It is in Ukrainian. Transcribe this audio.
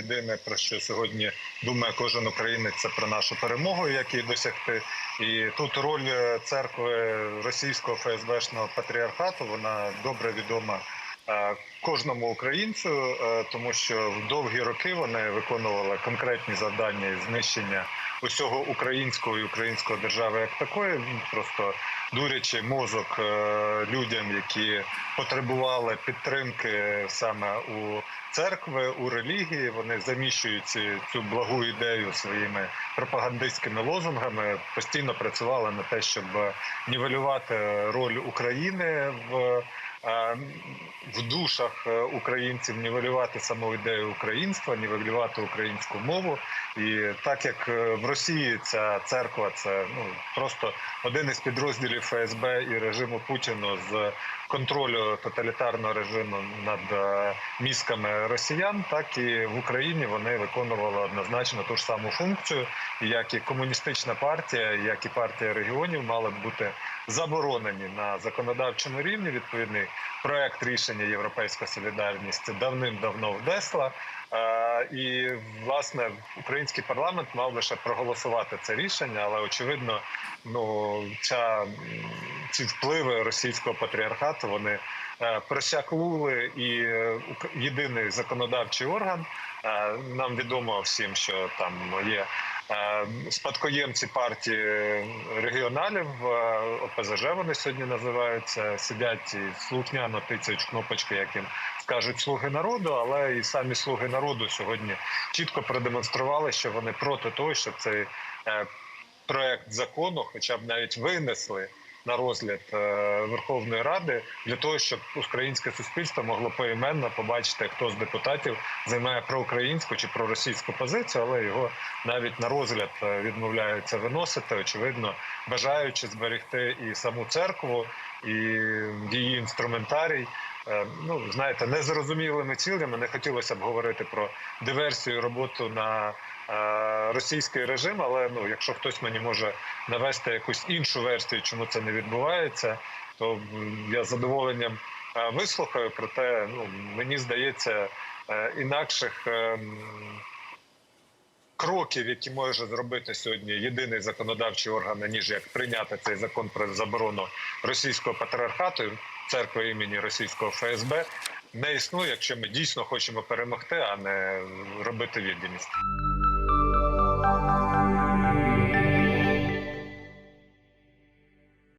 єдине про що сьогодні думає кожен українець, це про нашу перемогу, як її досягти. І тут роль е, церкви російського ФСБшного патріархату вона добре відома кожному українцю, е, тому що в довгі роки вони виконували конкретні завдання із знищення усього українського і української держави як такої, просто дурячи мозок е, людям, які потребували підтримки саме у церкви, у релігії. Вони заміщують цю благу ідею своїми пропагандистськими лозунгами, постійно працювали на те, щоб нівелювати роль України в. В душах е, українців нівелювати саму ідею українства, нівелювати українську мову, і так як е, в Росії ця церква це ну просто один із підрозділів ФСБ і режиму Путіну з контролю тоталітарного режиму над е, мізками росіян, так і в Україні вони виконували однозначно ту ж саму функцію, як і комуністична партія, як і партія регіонів мали б бути заборонені на законодавчому рівні. Відповідний проект рішення Європейська солідарність давним-давно внесла. Е, І власне український парламент мав лише проголосувати це рішення, але очевидно, ну ця ці впливи російського патріархату вони е, просякнули і е, єдиний законодавчий орган. Нам відомо всім, що там є спадкоємці партії регіоналів ОПЗЖ. Вони сьогодні називаються, сидять і слухняно тицяють кнопочки, як їм скажуть слуги народу, але і самі слуги народу сьогодні чітко продемонстрували, що вони проти того, щоб цей е, проект закону, хоча б навіть винесли на розгляд е, Верховної Ради для того, щоб українське суспільство могло поіменно побачити, хто з депутатів займає проукраїнську чи проросійську позицію, але його навіть на розгляд е, відмовляються виносити, очевидно, бажаючи зберегти і саму церкву, і її інструментарій. Е, Ну, знаєте, незрозумілими цілями не хотілося б говорити про диверсію роботу на е, російський режим, але ну, якщо хтось мені може навести якусь іншу версію, чому це не відбувається, то я з задоволенням е, вислухаю. Проте ну, мені здається, інакших. Кроків, які може зробити сьогодні єдиний законодавчий орган, ніж як прийняти цей закон про заборону російського патріархату, церкви імені російського ФСБ, не існує, якщо ми дійсно хочемо перемогти, а не робити відомість.